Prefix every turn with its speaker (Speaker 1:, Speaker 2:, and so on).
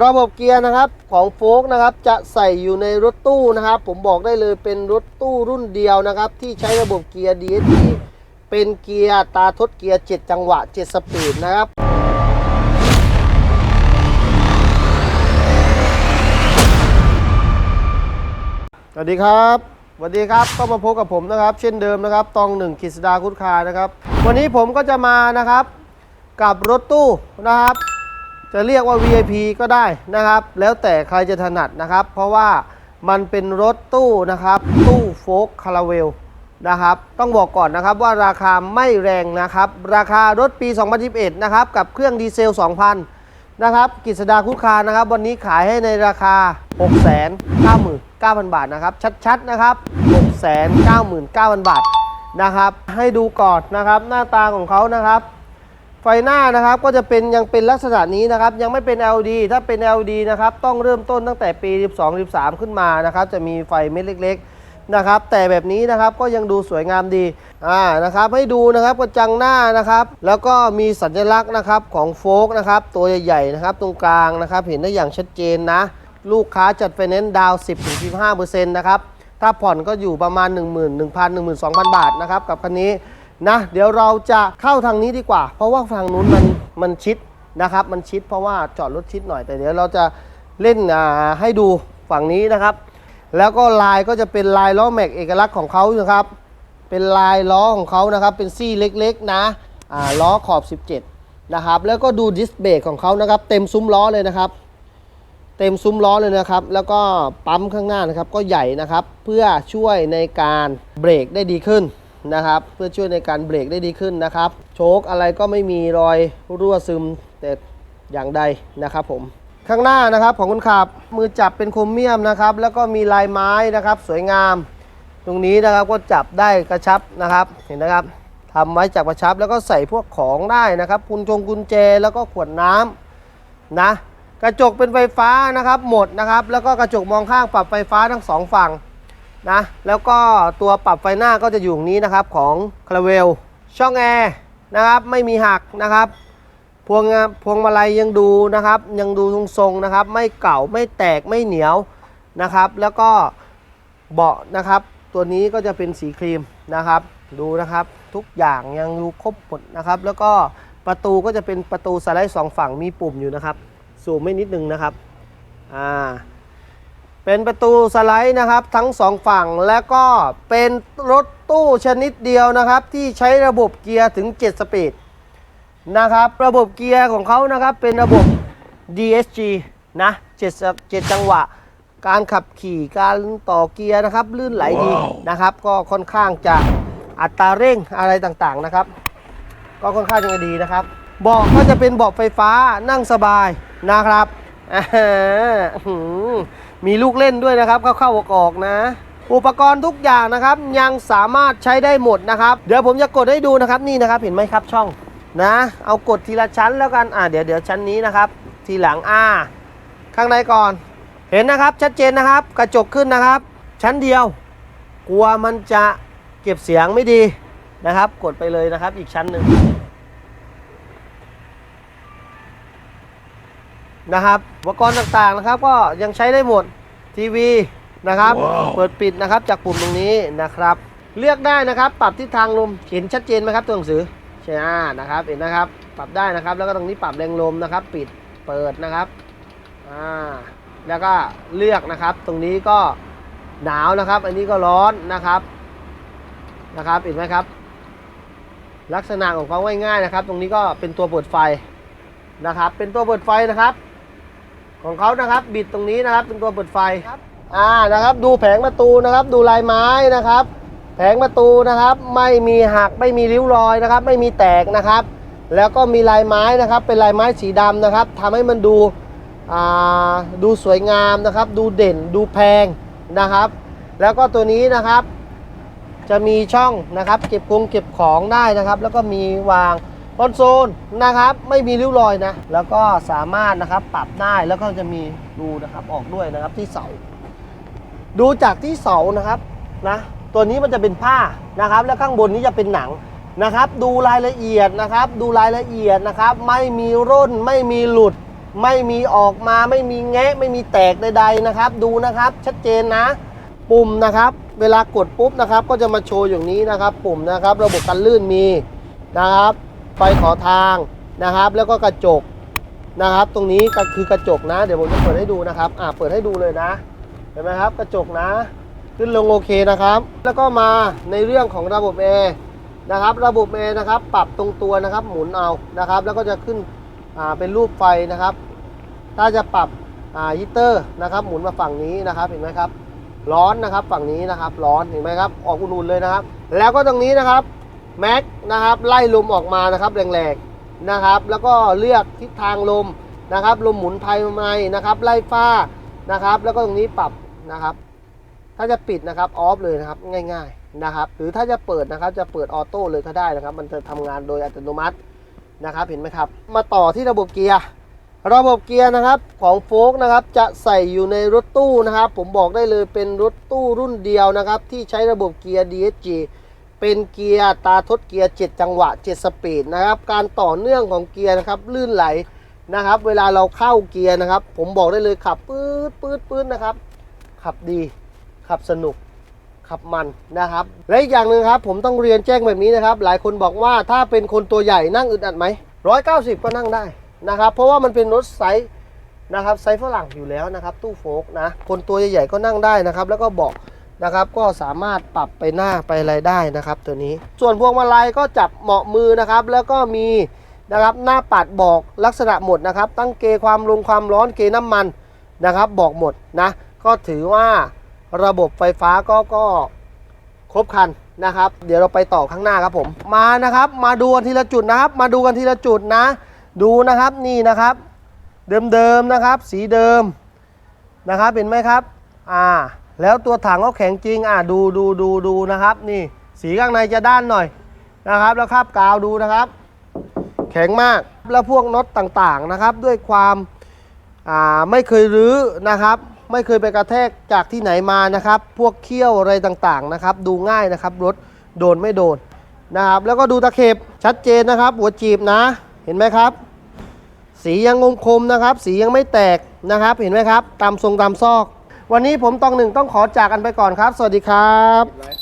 Speaker 1: ระบบเกียร์นะครับของโฟกนะครับจะใส่อยู่ในรถตู้นะครับ ผมบอกได้เลยเป็นรถตู้รุ่นเดียวนะครับ ที่ใช้ระบบเกียร์ DSG เป็นเกียร์ตาทดเกียร์ 7 จังหวะ 7 สปีดนะครับสวัสดีครับสวัสดีครับก็มาพบกับผมนะครับ เช่นเดิมนะครับตองหนึ่งกฤษดาคุดคานะครับ วันนี้ผมก็จะมานะครับ กับรถตู้นะครับ จะเรียกว่า VIP ก็ได้นะครับ แล้วแต่ใครจะถนัดนะครับ เพราะว่ามันเป็นรถตู้นะครับ ตู้โฟกคาราเวลนะครับ ต้องบอกก่อนนะครับว่าราคาไม่แรงนะครับ ราคารถปี 2021 นะครับ กับเครื่องดีเซล 2,000 นะครับกฤษดาคุกคานะครับ วันนี้ขายให้ในราคา 6 9 9 0 0 0 บาทนะครับ ชัดๆนะครับ 6 9 9 0 0 0 บาทนะครับ ให้ดูก่อนนะครับ หน้าตาของเขานะครับ ไฟหน้านะครับก็จะเป็นยังเป็นลักษณะนี้นะครับยังไม่เป็น LED ถ้าเป็น LED นะครับต้องเริ่มต้นตั้งแต่ปี 12 13 ขึ้นมานะครับจะมีไฟเม็ดเล็กๆนะครับแต่แบบนี้นะครับก็ยังดูสวยงามดีอ่านะครับให้ดูนะครับกระจังหน้านะครับแล้วก็มีสัญลักษณ์นะครับของโฟกนะครับตัวใหญ่ๆนะครับตรงกลางนะครับเห็นได้อย่างชัดเจนนะลูกค้าจัดไฟแนนซ์ดาวน์10-15%นะครับถ้าผ่อนก็อยู่ประมาณ 1 1 0 0 0 12,000 บาทนะครับกับคันนี้ นะเดี๋ยวเราจะเข้าทางนี้ดีกว่า เพราะว่าฝั่งนู้นมันมันชิดนะครับ มันชิดเพราะว่าจอดรถชิดหน่อยแต่เดี๋ยวเราจะเล่นอ่าให้ดูฝั่งนี้นะครับ แล้วก็ลายก็จะเป็นลายล้อแม็กเอกลักษณ์ของเขานะครับ เป็นลายล้อของเขานะครับ เป็นซี่เล็กๆนะอ่าล้อขอบ 17 นะครับ แล้วก็ดูดิสเบรกของเขานะครับ เต็มซุ้มล้อเลยนะครับ เต็มซุ้มล้อเลยนะครับ แล้วก็ปั๊มข้างหน้านะครับ ก็ใหญ่นะครับ เพื่อช่วยในการเบรกได้ดีขึ้น นะครับ เพื่อช่วยในการเบรกได้ดีขึ้นนะครับ โชคอะไรก็ไม่มีรอยรั่วซึมแต่อย่างใดนะครับผมข้างหน้านะครับของคนขับมือจับเป็นโครเมียมนะครับ แล้วก็มีลายไม้นะครับ สวยงาม ตรงนี้นะครับก็จับได้กระชับนะครับเห็นนะครับทำไว้จับกระชับแล้วก็ใส่พวกของได้นะครับกุญจงกุญแจแล้วก็ขวดน้ำนะกระจกเป็นไฟฟ้านะครับหมดนะครับ แล้วก็กระจกมองข้างปรับไฟฟ้าทั้งสองฝั่ง นะแล้วก็ตัวปรับไฟหน้าก็จะอยู่ตรงนี้นะครับของคาราเวลช่องแอร์นะครับไม่มีหักนะครับ พวงพวงมาลัยยังดูนะครับ ยังดูทรงๆนะครับ ไม่เก่าไม่แตกไม่เหนียวนะครับ แล้วก็เบาะนะครับ ตัวนี้ก็จะเป็นสีครีมนะครับ ดูนะครับทุกอย่างยังดูครบหมดนะครับ แล้วก็ประตูก็จะเป็นประตูสไลด์สองฝั่งมีปุ่มอยู่นะครับซูมไม่นิดนึงนะครับอ่า เป็นประตูสไลด์นะครับทั้งสองฝั่งแล้วก็เป็นรถตู้ชนิดเดียวนะครับ ที่ใช้ระบบเกียร์ถึง 7 สปีดนะครับ ระบบเกียร์ของเขานะครับเป็นระบบ DSG นะ7 7จังหวะ การขับขี่การต่อเกียร์นะครับ ลื่นไหลดีนะครับ ก็ค่อนข้างจะอัตราเร่งอะไรต่างๆนะครับ ก็ค่อนข้างจะดีนะครับเบาะก็จะเป็นเบาะไฟฟ้านั่งสบายนะครับ มีลูกเล่นด้วยนะครับ เข้าๆออกๆนะ อุปกรณ์ทุกอย่างนะครับ ยังสามารถใช้ได้หมดนะครับ เดี๋ยวผมจะกดให้ดูนะครับนี่นะครับเห็นไหมครับช่องนะ เอากดทีละชั้นแล้วกันอ่าเดี๋ยวเดี๋ยวชั้นนี้นะครับ ทีหลังอ่าข้างในก่อน เห็นนะครับชัดเจนนะครับ กระจกขึ้นนะครับ ชั้นเดียว กลัวมันจะเก็บเสียงไม่ดีนะครับ กดไปเลยนะครับ อีกชั้นหนึ่ง นะครับอุปกรณ์ต่างๆนะครับ ก็ยังใช้ได้หมดทีวีนะครับ เปิดปิดนะครับจากปุ่มตรงนี้นะครับ เลือกได้นะครับ ปรับทิศทางลมเห็นชัดเจนไหมครับตัวหนังสือใช่อ่านะครับเห็นนะครับ ปรับได้นะครับ แล้วก็ตรงนี้ปรับแรงลมนะครับ ปิดเปิดนะครับอ่าแล้วก็เลือกนะครับ ตรงนี้ก็หนาวนะครับ อันนี้ก็ร้อนนะครับนะครับเห็นไหมครับ ลักษณะของเขาง่ายๆนะครับ ตรงนี้ก็เป็นตัวเปิดไฟนะครับ เป็นตัวเปิดไฟนะครับ ของเขานะครับ บิดตรงนี้นะครับเป็นตัวเปิดไฟอ่านะครับ ดูแผงประตูนะครับ ดูลายไม้นะครับ แผงประตูนะครับ ไม่มีหักไม่มีริ้วรอยนะครับ ไม่มีแตกนะครับ แล้วก็มีลายไม้นะครับ เป็นลายไม้สีดำนะครับทำให้มันดูอ่าดูสวยงามนะครับ ดูเด่นดูแพงนะครับ แล้วก็ตัวนี้นะครับ จะมีช่องนะครับ เก็บคงเก็บของได้นะครับ แล้วก็มีวางค อนโซลนะครับไม่มีริ้วรอยนะ แล้วก็สามารถนะครับปรับได้แล้วก็จะมีรูนะครับออกด้วยนะครับที่เสา ดูจากที่เสานะครับนะตัวนี้มันจะเป็นผ้านะครับ แล้วข้างบนนี้จะเป็นหนังนะครับ ดูรายละเอียดนะครับ ดูรายละเอียดนะครับ ไม่มีร่นไม่มีหลุด ไม่มีออกมาไม่มีแงะ ไม่มีแตกใดๆนะครับ ดูนะครับชัดเจนนะปุ่มนะครับ เวลากดปุ๊บนะครับ ก็จะมาโชว์อย่างนี้นะครับ ปุ่มนะครับ ระบบกันลื่นมีนะครับ ไฟขอทางนะครับ แล้วก็กระจกนะครับ ตรงนี้ก็คือกระจกนะ เดี๋ยวผมจะเปิดให้ดูนะครับ อ่าเปิดให้ดูเลยนะ เห็นไหมครับ กระจกนะ ขึ้นลงโอเคนะครับ แล้วก็มาในเรื่องของระบบแอร์นะครับ ระบบแอร์นะครับ ปรับตรงตัวนะครับ หมุนเอานะครับ แล้วก็จะขึ้นอ่าเป็นรูปไฟนะครับ ถ้าจะปรับอ่าฮีตเตอร์นะครับ หมุนมาฝั่งนี้นะครับ เห็นไหมครับ ร้อนนะครับ ฝั่งนี้นะครับ ร้อน เห็นไหมครับ ออกอุ่นๆเลยนะครับ แล้วก็ตรงนี้นะครับ แม็กนะครับไล่ลมออกมานะครับแรงๆนะครับ แล้วก็เลือกทิศทางลมนะครับ ลมหมุนภายในนะครับ ไล่ฟ้านะครับ แล้วก็ตรงนี้ปรับนะครับ ถ้าจะปิดนะครับออฟเลยนะครับง่าย ๆนะครับ หรือถ้าจะเปิดนะครับจะเปิดออโต้เลยก็ได้นะครับ มันจะทำงานโดยอัตโนมัตินะครับเห็นไหมครับ มาต่อที่ระบบเกียร์ระบบเกียร์นะครับของโฟกนะครับจะใส่อยู่ในรถตู้นะครับ ผมบอกได้เลยเป็นรถตู้รุ่นเดียวนะครับ ที่ใช้ระบบเกียร์ DSG เป็นเกียร์ตาทดเกียร์ 7 จังหวะ 7 สปีดนะครับ การต่อเนื่องของเกียร์นะครับลื่นไหลนะครับ เวลาเราเข้าเกียร์นะครับ ผมบอกได้เลยขับปื๊ดปื๊ดปื๊ดนะครับ ขับดีขับสนุกขับมันนะครับ และอีกอย่างหนึ่งครับ ผมต้องเรียนแจ้งแบบนี้นะครับ หลายคนบอกว่าถ้าเป็นคนตัวใหญ่นั่งอึดอัดไหมร้อยเก้าสิบก็นั่งได้นะครับ เพราะว่ามันเป็นรถไซส์นะครับไซส์ฝรั่งอยู่แล้วนะครับ ตู้โฟกนะคนตัวใหญ่ๆก็นั่งได้นะครับ แล้วก็เบาะ นะครับ ก็สามารถปรับไปหน้าไปอะไรได้นะครับ ตัวนี้ ส่วนพวงมาลัยก็จับเหมาะมือนะครับ แล้วก็มีนะครับหน้าปัดบอกลักษณะหมดนะครับ ตั้งเกยร์ความลงความร้อนเกยร์น้ำมันนะครับ บอกหมดนะ ก็ถือว่าระบบไฟฟ้าก็ก็ครบคันนะครับ เดี๋ยวเราไปต่อข้างหน้าครับผม มานะครับ มาดูกันทีละจุดนะครับ มาดูกันทีละจุดนะ ดูนะครับนี่นะครับ เดิมๆนะครับ สีเดิมนะครับเห็นไหมครับ อ่า แล้วตัวถังก็แข็งจริงอ่าดูดูดูดูนะครับ นี่สีข้างในจะด้านหน่อยนะครับ แล้วคาบกาวดูนะครับ แข็งมากแล้วพวกน็อตต่างๆนะครับ ด้วยความอ่าไม่เคยรื้อนะครับ ไม่เคยไปกระแทกจากที่ไหนมานะครับ พวกเขี้ยวอะไรต่างๆนะครับ ดูง่ายนะครับรถโดนไม่โดนนะครับ แล้วก็ดูตะเข็บชัดเจนนะครับ หัวจีบนะ เห็นไหมครับ สียังงคมนะครับ สียังไม่แตกนะครับ เห็นไหมครับ ตามทรงตามซอก วันนี้ผมตองหนึ่งต้องขอจากกันไปก่อนครับ สวัสดีครับ